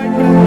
ਸਵੇਰੇ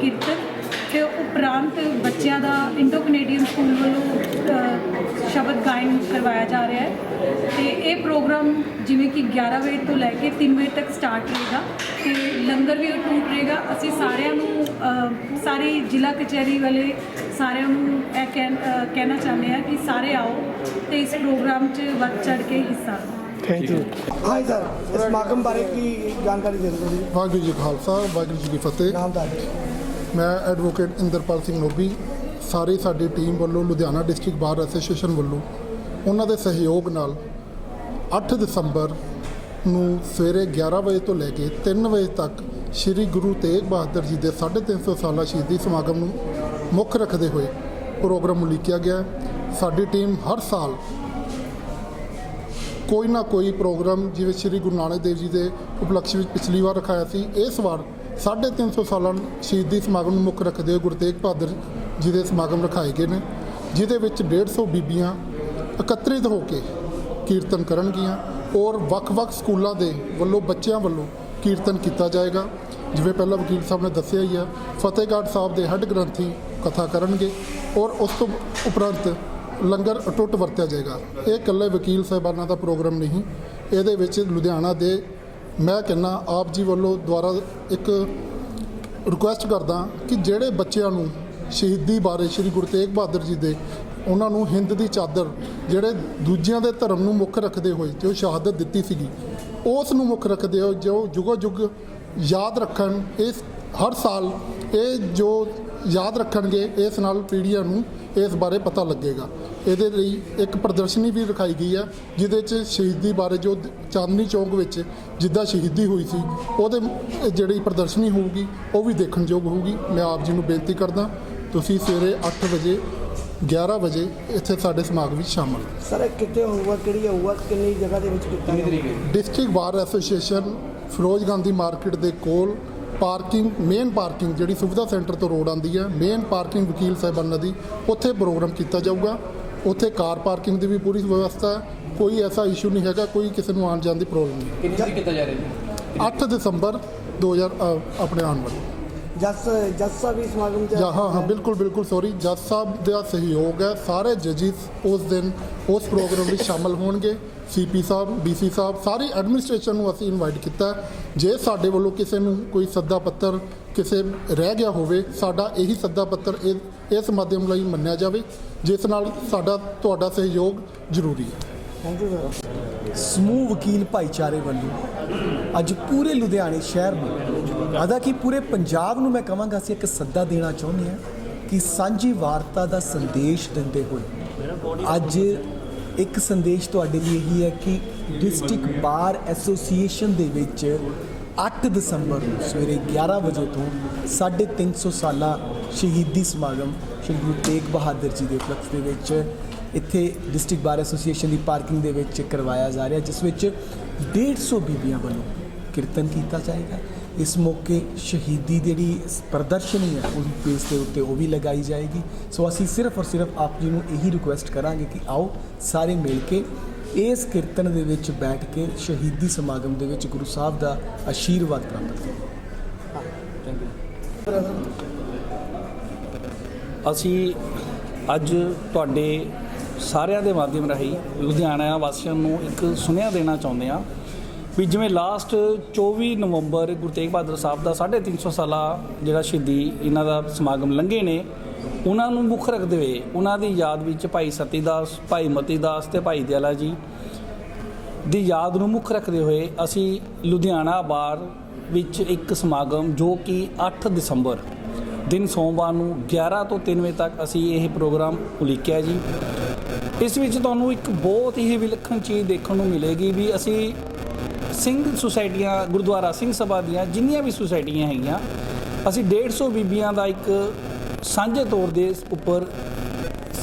ਕੀਰਤਨ ਤੇ ਉਪਰੰਤ ਬੱਚਿਆਂ ਦਾ ਇੰਡੋ ਕੈਨੇਡੀਅਨ ਸਕੂਲ ਵੱਲੋਂ ਸ਼ਬਦ ਗਾਇਨ ਕਰਵਾਇਆ ਜਾ ਰਿਹਾ ਹੈ। ਤੇ ਇਹ ਪ੍ਰੋਗਰਾਮ ਜਿਵੇਂ ਕਿ 11 ਵਜੇ ਤੋਂ ਲੈ ਕੇ 3 ਵਜੇ ਤੱਕ ਸਟਾਰਟ ਰਹੇਗਾ ਤੇ ਲੰਗਰ ਵੀ ਅਟੂਟ ਰਹੇਗਾ। ਅਸੀਂ ਸਾਰਿਆਂ ਨੂੰ ਸਾਰੀ ਜ਼ਿਲ੍ਹਾ ਕਚਹਿਰੀ ਵਾਲੇ ਸਾਰਿਆਂ ਨੂੰ ਇਹ ਕਹਿਣਾ ਚਾਹੁੰਦੇ ਆ ਕਿ ਸਾਰੇ ਆਓ ਤੇ ਇਸ ਪ੍ਰੋਗਰਾਮ 'ਚ ਵੱਧ ਚੜ ਕੇ ਹਿੱਸਾ ਲਓ। ਥੈਂਕ ਯੂ ਹਾਂਜੀ ਸਰ ਇਸ ਸਮਾਗਮ ਬਾਰੇ ਕੀ ਜਾਣਕਾਰੀ ਦੇ ਦਿਓ ਜੀ ਵਾਹਿਗੁਰੂ ਜੀ ਖਾਲਸਾ ਵਾਹਿਗੁਰੂ ਜੀ ਕੀ ਫਤਿਹ। ਨਾਮ ਦੱਸ ਦਿਓ। ਮੈਂ ਐਡਵੋਕੇਟ ਇੰਦਰਪਾਲ ਸਿੰਘ ਨੋਬੀ ਸਾਰੀ ਸਾਡੀ ਟੀਮ ਵੱਲੋਂ ਲੁਧਿਆਣਾ ਡਿਸਟ੍ਰਿਕਟ ਬਾਰ ਐਸੋਸੀਏਸ਼ਨ ਵੱਲੋਂ ਉਹਨਾਂ ਦੇ ਸਹਿਯੋਗ ਨਾਲ 8 ਦਸੰਬਰ ਨੂੰ ਸਵੇਰੇ 11 ਵਜੇ ਤੋਂ ਲੈ ਕੇ 3 ਵਜੇ ਤੱਕ ਸ੍ਰੀ ਗੁਰੂ ਤੇਗ ਬਹਾਦਰ ਜੀ ਦੇ 350 ਸਾਲਾ ਸ਼ਹੀਦੀ ਸਮਾਗਮ ਨੂੰ ਮੁੱਖ ਰੱਖਦੇ ਹੋਏ ਪ੍ਰੋਗਰਾਮ ਉਲੀਕਿਆ ਗਿਆ ਸਾਡੀ ਟੀਮ ਹਰ ਸਾਲ ਕੋਈ ਨਾ ਕੋਈ ਪ੍ਰੋਗਰਾਮ ਜਿਵੇਂ ਸ੍ਰੀ ਗੁਰੂ ਨਾਨਕ ਦੇਵ ਜੀ ਦੇ ਉਪਲਕਸ਼ ਵਿੱਚ ਪਿਛਲੀ ਵਾਰ ਰਖਾਇਆ ਸੀ, ਇਸ ਵਾਰ 350 ਸਾਲਾਂ ਸ਼ਹੀਦੀ ਸਮਾਗਮ ਨੂੰ ਮੁੱਖ ਰੱਖਦੇ ਹੋਏ ਗੁਰੂ ਤੇਗ ਬਹਾਦਰ ਜੀ ਦੇ ਸਮਾਗਮ ਰਖਾਏ ਗਏ ਨੇ, ਜਿਹਦੇ ਵਿੱਚ 150 ਬੀਬੀਆਂ ਇਕੱਤਰਿਤ ਹੋ ਕੇ ਕੀਰਤਨ ਕਰਨਗੀਆਂ ਔਰ ਵੱਖ-ਵੱਖ ਸਕੂਲਾਂ ਦੇ ਵੱਲੋਂ ਬੱਚਿਆਂ ਵੱਲੋਂ ਕੀਰਤਨ ਕੀਤਾ ਜਾਏਗਾ। ਜਿਵੇਂ ਪਹਿਲਾਂ ਵਕੀਲ ਸਾਹਿਬ ਨੇ ਦੱਸਿਆ ਹੀ ਆ, ਫਤਿਹਗੜ੍ਹ ਸਾਹਿਬ ਦੇ ਹੈੱਡ ਗ੍ਰੰਥੀ ਕਥਾ ਕਰਨਗੇ ਔਰ ਉਸ ਤੋਂ ਉਪਰੰਤ ਲੰਗਰ ਅਟੁੱਟ ਵਰਤਿਆ ਜਾਏਗਾ। ਇਹ ਇਕੱਲੇ ਵਕੀਲ ਸਾਹਿਬਾਨਾਂ ਦਾ ਪ੍ਰੋਗਰਾਮ ਨਹੀਂ, ਇਹਦੇ ਵਿੱਚ ਲੁਧਿਆਣਾ ਦੇ ਮੈਂ ਕਹਿੰਨਾ ਆਪ ਜੀ ਵੱਲੋਂ ਦੁਆਰਾ ਇੱਕ ਰਿਕੁਐਸਟ ਕਰਦਾ ਕਿ ਜਿਹੜੇ ਬੱਚਿਆਂ ਨੂੰ ਸ਼ਹੀਦੀ ਬਾਰੇ ਸ੍ਰੀ ਗੁਰੂ ਤੇਗ ਬਹਾਦਰ ਜੀ ਦੇ ਉਹਨਾਂ ਨੂੰ ਹਿੰਦ ਦੀ ਚਾਦਰ ਜਿਹੜੇ ਦੂਜਿਆਂ ਦੇ ਧਰਮ ਨੂੰ ਮੁੱਖ ਰੱਖਦੇ ਹੋਏ ਜੋ ਸ਼ਹਾਦਤ ਦਿੱਤੀ ਸੀਗੀ, ਉਸ ਨੂੰ ਮੁੱਖ ਰੱਖਦੇ ਹੋਏ ਜੋ ਜੁਗੋ ਜੁਗ ਯਾਦ ਰੱਖਣ, ਇਸ ਹਰ ਸਾਲ ਇਹ ਜੋ ਯਾਦ ਰੱਖਣਗੇ, ਇਸ ਨਾਲ ਪੀੜ੍ਹੀਆਂ ਨੂੰ ਇਸ ਬਾਰੇ ਪਤਾ ਲੱਗੇਗਾ। ਇਹਦੇ ਲਈ ਇੱਕ ਪ੍ਰਦਰਸ਼ਨੀ ਵੀ ਰਖਾਈ ਗਈ ਹੈ ਜਿਹਦੇ 'ਚ ਸ਼ਹੀਦੀ ਬਾਰੇ ਜੋ ਚਾਂਦਨੀ ਚੌਕ ਵਿੱਚ ਜਿੱਦਾਂ ਸ਼ਹੀਦੀ ਹੋਈ ਸੀ ਉਹਦੇ ਜਿਹੜੀ ਪ੍ਰਦਰਸ਼ਨੀ ਹੋਊਗੀ ਉਹ ਵੀ ਦੇਖਣਯੋਗ ਹੋਊਗੀ। ਮੈਂ ਆਪ ਜੀ ਨੂੰ ਬੇਨਤੀ ਕਰਦਾ ਤੁਸੀਂ ਸਵੇਰੇ 8 ਵਜੇ 11 ਵਜੇ ਇੱਥੇ ਸਾਡੇ ਸਮਾਗਮ ਵਿੱਚ ਸ਼ਾਮਲ ਸਰ ਕਿੱਥੇ ਹੋਊਗਾ ਕਿਹੜੀ ਹੋਊਗਾ ਕਿੰਨੀ ਜਗ੍ਹਾ ਦੇ ਵਿੱਚ ਕੀਤਾ district bar association Firoz Gandhi market ਦੇ ਕੋਲ ਪਾਰਕਿੰਗ ਮੇਨ ਪਾਰਕਿੰਗ ਜਿਹੜੀ ਸੁਵਿਧਾ ਸੈਂਟਰ ਤੋਂ ਰੋਡ ਆਉਂਦੀ ਹੈ ਮੇਨ ਪਾਰਕਿੰਗ ਵਕੀਲ ਸਾਹਿਬਾਨ ਦੀ ਉੱਥੇ ਪ੍ਰੋਗਰਾਮ ਕੀਤਾ ਜਾਊਗਾ। ਉੱਥੇ ਕਾਰ ਪਾਰਕਿੰਗ ਦੀ ਵੀ ਪੂਰੀ ਵਿਵਸਥਾ ਹੈ। ਕੋਈ ਐਸਾ ਇਸ਼ੂ ਨਹੀਂ ਹੈਗਾ ਕੋਈ ਕਿਸੇ ਨੂੰ ਆਉਣ ਜਾਣ ਦੀ ਪ੍ਰੋਬਲਮ ਨਹੀਂ। ਕਿੰਨੀ ਤਰੀਕ ਕੀਤਾ ਜਾ ਰਿਹਾ ਜੀ? 8 ਦਸੰਬਰ 2000 ਅ, ਆਪਣੇ ਆਉਣ ਵਾਲੇ। ਜਸ ਜਸ ਸਾਹਿਬ ਵੀ ਸਮਾਗਮ ਚ ਜਾਂ ਹਾਂ ਹਾਂ ਬਿਲਕੁਲ ਬਿਲਕੁਲ ਸੌਰੀ ਜੱਜ ਸਾਹਿਬ ਦਾ ਸਹਿਯੋਗ ਹੈ। ਸਾਰੇ ਜੱਜਿਸ ਉਸ ਦਿਨ ਉਸ ਪ੍ਰੋਗਰਾਮ ਵਿੱਚ ਸ਼ਾਮਲ ਹੋਣਗੇ। ਸੀਪੀ ਸਾਹਿਬ ਡੀਸੀ ਸਾਹਿਬ ਸਾਰੀ ਐਡਮਿਨਿਸਟ੍ਰੇਸ਼ਨ ਨੂੰ ਅਸੀਂ ਇਨਵਾਈਟ ਕੀਤਾ ਹੈ। ਜੇ ਸਾਡੇ ਵੱਲੋਂ ਕਿਸੇ ਨੂੰ ਕੋਈ ਸੱਦਾ ਪੱਤਰ ਕਿਸੇ ਰਹਿ ਗਿਆ ਹੋਵੇ ਸਾਡਾ ਇਹੀ ਸੱਦਾ ਪੱਤਰ ਇਹ- ਇਸ ਮਾਧਿਅਮ ਲਈ ਮੰਨਿਆ ਜਾਵੇ। ਜਿਸ ਨਾਲ ਸਾਡਾ, ਤੁਹਾਡਾ ਸਹਿਯੋਗ ਜ਼ਰੂਰੀ ਹੈ। ਥੈਂਕ ਯੂ ਸਰ ਸਮੂਹ ਵਕੀਲ ਭਾਈਚਾਰੇ ਵੱਲੋਂ ਅੱਜ ਪੂਰੇ ਲੁਧਿਆਣੇ ਸ਼ਹਿਰ ਨੂੰ, ਆਦਾ ਕਿ ਪੂਰੇ ਪੰਜਾਬ ਨੂੰ ਮੈਂ ਕਹਾਂਗਾ, ਅਸੀਂ ਇੱਕ ਸੱਦਾ ਦੇਣਾ ਚਾਹੁੰਦੇ ਹਾਂ ਕਿ ਸਾਂਝੀ ਵਾਰਤਾ ਦਾ ਸੰਦੇਸ਼ ਦਿੰਦੇ ਹੋਏ, ਅੱਜ ਇੱਕ ਸੰਦੇਸ਼ ਤੁਹਾਡੇ ਲਈ ਇਹੀ ਹੈ ਕਿ ਡਿਸਟ੍ਰਿਕਟ ਬਾਰ ਐਸੋਸੀਏਸ਼ਨ ਦੇ ਵਿੱਚ 8 ਦਸੰਬਰ ਨੂੰ ਸਵੇਰੇ 11 ਵਜੇ ਤੋਂ 350 ਸਾਲਾ ਸ਼ਹੀਦੀ ਸਮਾਗਮ ਸ਼੍ਰੀ ਗੁਰੂ ਤੇਗ ਬਹਾਦਰ ਜੀ ਦੇ ਉਪਲਕਸ਼ ਦੇ ਵਿੱਚ ਇੱਥੇ ਡਿਸਟ੍ਰਿਕਟ ਬਾਰ ਐਸੋਸੀਏਸ਼ਨ ਦੀ ਪਾਰਕਿੰਗ ਦੇ ਵਿੱਚ ਕਰਵਾਇਆ ਜਾ ਰਿਹਾ, ਜਿਸ ਵਿੱਚ 150 ਬੀਬੀਆਂ ਵੱਲੋਂ ਕੀਰਤਨ ਕੀਤਾ ਜਾਏਗਾ। ਇਸ ਮੌਕੇ ਸ਼ਹੀਦੀ ਜਿਹੜੀ ਪ੍ਰਦਰਸ਼ਨੀ ਹੈ ਉਹਦੀ ਪੇਜ ਦੇ ਉੱਤੇ ਉਹ ਵੀ ਲਗਾਈ ਜਾਏਗੀ। ਸੋ ਅਸੀਂ ਸਿਰਫ ਔਰ ਸਿਰਫ ਆਪ ਜੀ ਨੂੰ ਇਹੀ ਰਿਕੁਐਸਟ ਕਰਾਂਗੇ ਕਿ ਆਓ ਸਾਰੇ ਮਿਲ ਕੇ ਇਸ ਕੀਰਤਨ ਦੇ ਵਿੱਚ ਬੈਠ ਕੇ ਸ਼ਹੀਦੀ ਸਮਾਗਮ ਦੇ ਵਿੱਚ ਗੁਰੂ ਸਾਹਿਬ ਦਾ ਆਸ਼ੀਰਵਾਦ ਪ੍ਰਾਪਤ ਕਰੀਏ ਅਸੀਂ ਅੱਜ ਤੁਹਾਡੇ ਸਾਰਿਆਂ ਦੇ ਮਾਧਿਅਮ ਰਾਹੀਂ ਲੁਧਿਆਣਾ ਵਾਸੀਆਂ ਨੂੰ ਇੱਕ ਸੁਨੇਹਾ ਦੇਣਾ ਚਾਹੁੰਦੇ ਹਾਂ। ਵੀ ਜਿਵੇਂ ਲਾਸਟ 24 ਨਵੰਬਰ ਗੁਰੂ ਤੇਗ ਬਹਾਦਰ ਸਾਹਿਬ ਦਾ 350 ਸਾਲਾ ਜਿਹੜਾ ਸ਼ਹੀਦੀ ਇਹਨਾਂ ਦਾ ਸਮਾਗਮ ਲੰਘੇ ਨੇ, ਉਹਨਾਂ ਨੂੰ ਮੁੱਖ ਰੱਖਦੇ ਹੋਏ ਉਹਨਾਂ ਦੀ ਯਾਦ ਵਿੱਚ ਭਾਈ ਸਤੀ ਦਾਸ ਭਾਈ ਮਤੀ ਦਾਸ ਤੇ ਭਾਈ ਦਿਆਲਾ ਜੀ ਦੀ ਯਾਦ ਨੂੰ ਮੁੱਖ ਰੱਖਦੇ ਹੋਏ ਅਸੀਂ ਲੁਧਿਆਣਾ ਬਾਰ ਵਿੱਚ ਇੱਕ ਸਮਾਗਮ ਜੋ ਕਿ 8 ਦਸੰਬਰ ਦਿਨ ਸੋਮਵਾਰ ਨੂੰ 11 ਤੋਂ 3 ਵਜੇ ਤੱਕ ਅਸੀਂ ਇਹ ਪ੍ਰੋਗਰਾਮ ਉਲੀਕਿਆ ਜੀ। ਇਸ ਵਿੱਚ ਤੁਹਾਨੂੰ ਇੱਕ ਬਹੁਤ ਹੀ ਵਿਲੱਖਣ ਚੀਜ਼ ਦੇਖਣ ਨੂੰ ਮਿਲੇਗੀ ਵੀ ਅਸੀਂ ਸਿੰਘ ਸੁਸਾਇਟੀਆਂ, ਗੁਰਦੁਆਰਾ ਸਿੰਘ ਸਭਾ ਦੀਆਂ ਜਿੰਨੀਆਂ ਵੀ ਸੁਸਾਇਟੀਆਂ ਹੈਗੀਆਂ, ਅਸੀਂ 150 ਬੀਬੀਆਂ ਦਾ ਇੱਕ ਸਾਂਝੇ ਤੌਰ ਦੇ ਉੱਪਰ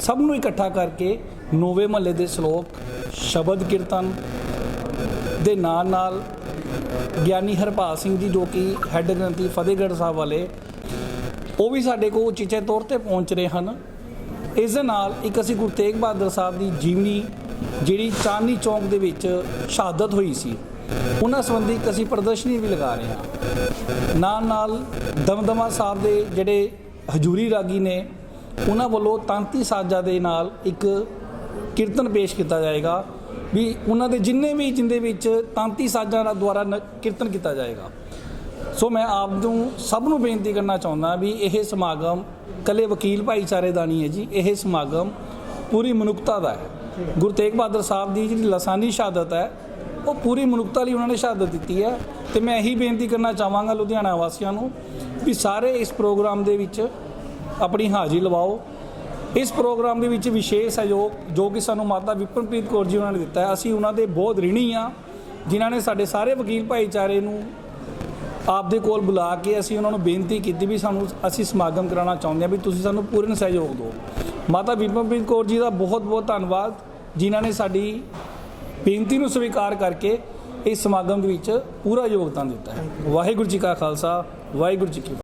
ਸਭ ਨੂੰ ਇਕੱਠਾ ਕਰਕੇ ਨੋਵੇਂ ਮਹੱਲੇ ਦੇ ਸ਼ਲੋਕ, ਸ਼ਬਦ ਕੀਰਤਨ ਦੇ ਨਾਲ ਨਾਲ ਗਿਆਨੀ ਹਰਪਾਲ ਸਿੰਘ ਜੀ ਜੋ ਕਿ ਹੈੱਡ ਗ੍ਰੰਥੀ ਫਤਿਹਗੜ੍ਹ ਸਾਹਿਬ ਵਾਲੇ, ਉਹ ਵੀ ਸਾਡੇ ਕੋਲ ਉਚੇਚੇ ਤੌਰ ਤੇ ਪਹੁੰਚ ਰਹੇ ਹਨ। ਇਸ ਦੇ ਨਾਲ ਇੱਕ ਅਸੀਂ ਗੁਰੂ ਤੇਗ ਬਹਾਦਰ ਸਾਹਿਬ ਦੀ ਜੀਵਨੀ ਜਿਹੜੀ ਚਾਂਦਨੀ ਚੌਂਕ ਦੇ ਵਿੱਚ ਸ਼ਹਾਦਤ ਹੋਈ ਸੀ। ਉਹਨਾਂ ਸੰਬੰਧੀ ਇੱਕ ਅਸੀਂ ਪ੍ਰਦਰਸ਼ਨੀ ਵੀ ਲਗਾ ਰਹੇ ਹਾਂ। ਨਾਲ ਨਾਲ ਦਮਦਮਾ ਸਾਹਿਬ ਦੇ ਜਿਹੜੇ ਹਜੂਰੀ ਰਾਗੀ ਨੇ, ਉਹਨਾਂ ਵੱਲੋਂ ਤਾਂਤੀ ਸਾਜਾ ਦੇ ਨਾਲ ਇੱਕ ਕੀਰਤਨ ਪੇਸ਼ ਕੀਤਾ ਜਾਏਗਾ ਵੀ ਉਹਨਾਂ ਦੇ ਜਿੰਨੇ ਵੀ, ਜਿੰਦੇ ਵਿੱਚ ਤਾਂਤੀ ਸਾਜਾਂ ਦਾ ਦੁਆਰਾ ਨ- ਕੀਰਤਨ ਕੀਤਾ ਜਾਏਗਾ। ਸੋ ਮੈਂ ਆਪ ਨੂੰ ਸਭ ਨੂੰ ਬੇਨਤੀ ਕਰਨਾ ਚਾਹੁੰਦਾ ਵੀ ਇਹ ਸਮਾਗਮ ਕੱਲੇ ਵਕੀਲ ਭਾਈਚਾਰੇ ਦਾ ਨਹੀਂ ਹੈ ਜੀ, ਇਹ ਸਮਾਗਮ ਪੂਰੀ ਮਨੁੱਖਤਾ ਦਾ ਹੈ। ਗੁਰੂ ਤੇਗ ਬਹਾਦਰ ਸਾਹਿਬ ਦੀ ਜਿਹੜੀ ਲਸਾਨੀ ਸ਼ਹਾਦਤ ਹੈ ਉਹ ਪੂਰੀ ਮਨੁੱਖਤਾ ਲਈ ਉਹਨਾਂ ਨੇ ਸ਼ਹਾਦਤ ਦਿੱਤੀ ਹੈ ਤੇ ਮੈਂ ਇਹੀ ਬੇਨਤੀ ਕਰਨਾ ਚਾਹਾਂਗਾ ਲੁਧਿਆਣਾ ਵਾਸੀਆਂ ਨੂੰ ਵੀ ਸਾਰੇ ਇਸ ਪ੍ਰੋਗਰਾਮ ਦੇ ਵਿੱਚ ਆਪਣੀ ਹਾਜ਼ਰੀ ਲਵਾਓ। ਇਸ ਪ੍ਰੋਗਰਾਮ ਦੇ ਵਿੱਚ ਵਿਸ਼ੇਸ਼ ਸਹਿਯੋਗ ਜੋ ਕਿ ਸਾਨੂੰ ਮਾਤਾ ਵਿਪਨਪ੍ਰੀਤ ਕੌਰ ਜੀ ਉਹਨਾਂ ਨੇ ਦਿੱਤਾ ਹੈ, ਅਸੀਂ ਉਹਨਾਂ ਦੇ ਬਹੁਤ ਰਿਣੀ ਆ ਜਿਨ੍ਹਾਂ ਨੇ ਸਾਡੇ ਸਾਰੇ ਵਕੀਲ ਭਾਈਚਾਰੇ ਨੂੰ ਆਪਦੇ ਕੋਲ ਬੁਲਾ ਕੇ ਅਸੀਂ ਉਹਨਾਂ ਨੂੰ ਬੇਨਤੀ ਕੀਤੀ ਵੀ ਸਾਨੂੰ ਅਸੀਂ ਸਮਾਗਮ ਕਰਾਉਣਾ ਚਾਹੁੰਦੇ ਹਾਂ ਵੀ ਤੁਸੀਂ ਸਾਨੂੰ ਪੂਰਨ ਸਹਿਯੋਗ ਦਿਓ। ਮਾਤਾ ਵਿਪਨਪ੍ਰੀਤ ਕੌਰ ਜੀ ਦਾ ਬਹੁਤ ਬਹੁਤ ਧੰਨਵਾਦ, ਜਿਨ੍ਹਾਂ ਨੇ ਸਾਡੀ ਬੇਨਤੀ ਨੂੰ ਸਵੀਕਾਰ ਕਰਕੇ ਇਸ ਸਮਾਗਮ ਦੇ ਵਿੱਚ ਪੂਰਾ ਯੋਗਦਾਨ ਦਿੱਤਾ ਹੈ। ਵਾਹਿਗੁਰੂ ਜੀ ਕਾ ਖਾਲਸਾ, ਵਾਹਿਗੁਰੂ ਜੀ ਕੀ